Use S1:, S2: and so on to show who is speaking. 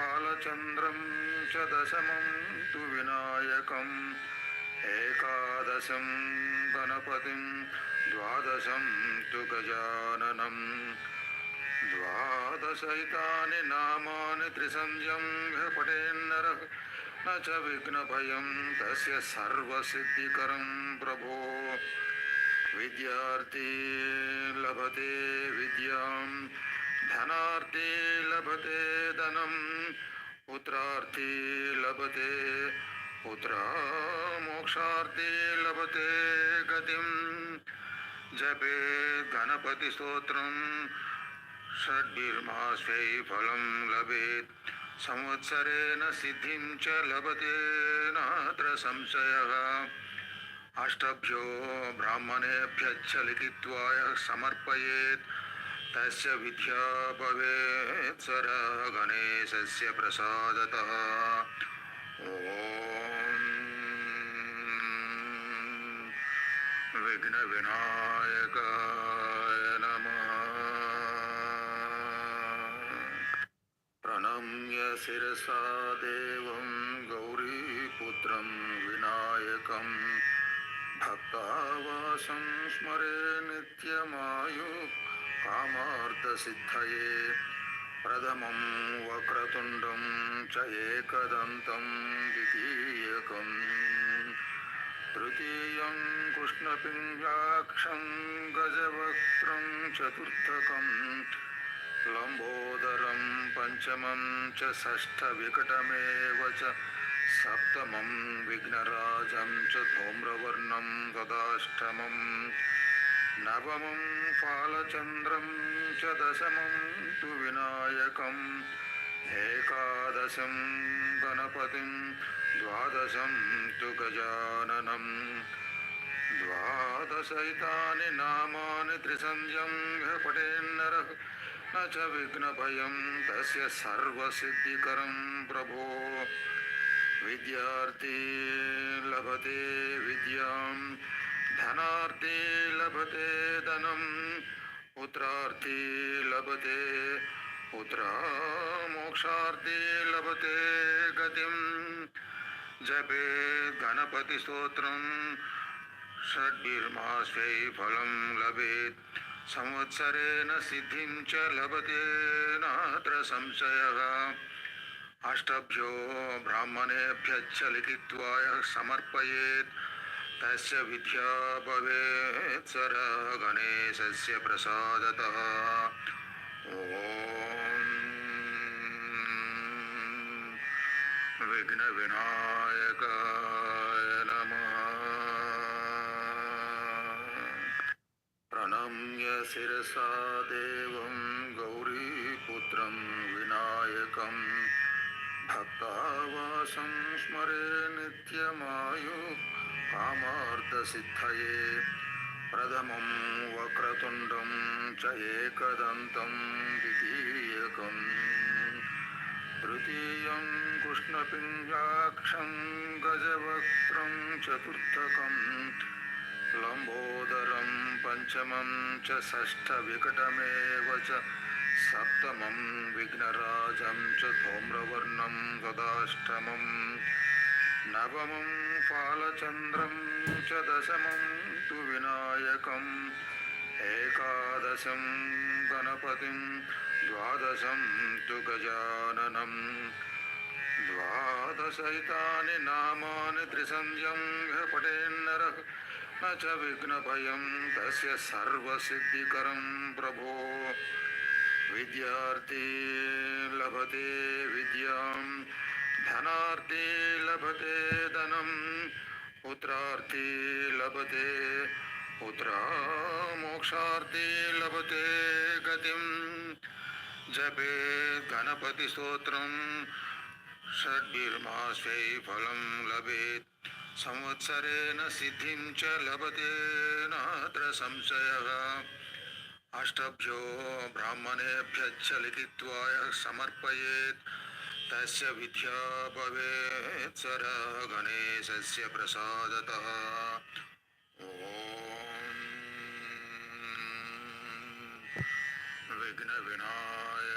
S1: फालचन्द्रं च दशमं तु विनायकम्, एकादशं गणपतिं, द्वादशं तु गजाननम् द्वादशैतानि नामानि त्रिसंज्ञं पठेन्नरः न च विघ्नभयं तस्य सर्वसिद्धिकरं प्रभो। विद्यार्थी लभते विद्यां धनार्थी लभते धनं, पुत्रार्थी लभते, पुत्रा मोक्षार्थी लभते गतिं। जपे गणपतिस्तोत्रं षड्भिर्मास्यै फलं लभेत्। संवत्सरेण सिद्धिं च लभते, नात्र संशयः। अष्टभ्यो ब्राह्मणेभ्यश्च लिखित्वा यः समर्पयेत्। तस्य विद्या भवेत् सर गणेशस्य प्रसादतः। ॐ विघ्नविनायकाय नमः। प्रणम्य शिरसा देवं गौरीपुत्रं विनायकं। भक्तावासं स्मरे नित्यमायु कामार्थसिद्धये प्रथमं वक्रतुण्डं च एकदन्तं द्वितीयकम्। तृतीयं कृष्णपिङ्गाक्षं गजवक्त्रं चतुर्थकम्। लम्बोदरं पञ्चमं च षष्ठविकटमेव च सप्तमं विघ्नराजं च धूम्रवर्णं तदाष्टमम् नवमं फालचन्द्रं च दशमं तु विनायकम् एकादशं गणपतिं, द्वादशं तु गजाननम् द्वादशैतानि नामानि त्रिसंज्ञं पठेन्नरः न च विघ्नभयं, तस्य सर्वसिद्धिकरं प्रभो। विद्यार्थी लभते विद्यां धनार्थी लभते धनं पुत्रार्थी लभते, पुत्रा मोक्षार्थी लभते गतिं। जपे गणपतिस्तोत्रं षड्भिर्मास्यै फलं लभेत् संवत्सरेण सिद्धिं च लभते, नात्र संशयः। अष्टभ्यो ब्राह्मणेभ्यश्च लिखित्वा यः समर्पयेत्। तस्य विद्या भवेत् सर गणेशस्य प्रसादतः। ॐ विघ्नविनायकाय नमः। प्रणम्य शिरसा देवं गौरीपुत्रं विनायकं भक्तावासं स्मरे नित्यमायु कामार्थसिद्धये प्रथमं वक्रतुण्डं च एकदन्तं द्वितीयकम्। तृतीयं कृष्णपिङ्गाक्षं गजवक्त्रं चतुर्थकम्। लम्बोदरं पञ्चमं च षष्ठविकटमेव च सप्तमं विघ्नराजं च धूम्रवर्णं तदाष्टमम् नवमं फालचन्द्रं च दशमं तु विनायकम् एकादशं गणपतिं, द्वादशं तु गजाननम् द्वादशैतानि नामानि त्रिसंज्ञं पठेन्नरः न च विघ्नभयं, तस्य सर्वसिद्धिकरं प्रभो। विद्यार्थी लभते विद्यां, धनार्थी लभते धनं, पुत्रार्थी लभते पुत्रा, मोक्षार्थी लभते गतिं। जपे गणपतिस्तोत्रं षड्भिर्मास्यै फलं लभेत्। संवत्सरेण सिद्धिं च लभते नात्र संशयः। अष्टभ्यो ब्राह्मणेभ्यश्च लिखित्वा यः समर्पयेत्। तस्य विद्या भवेत् सर गणेशस्य प्रसादतः। ॐ विघ्नविनायकाय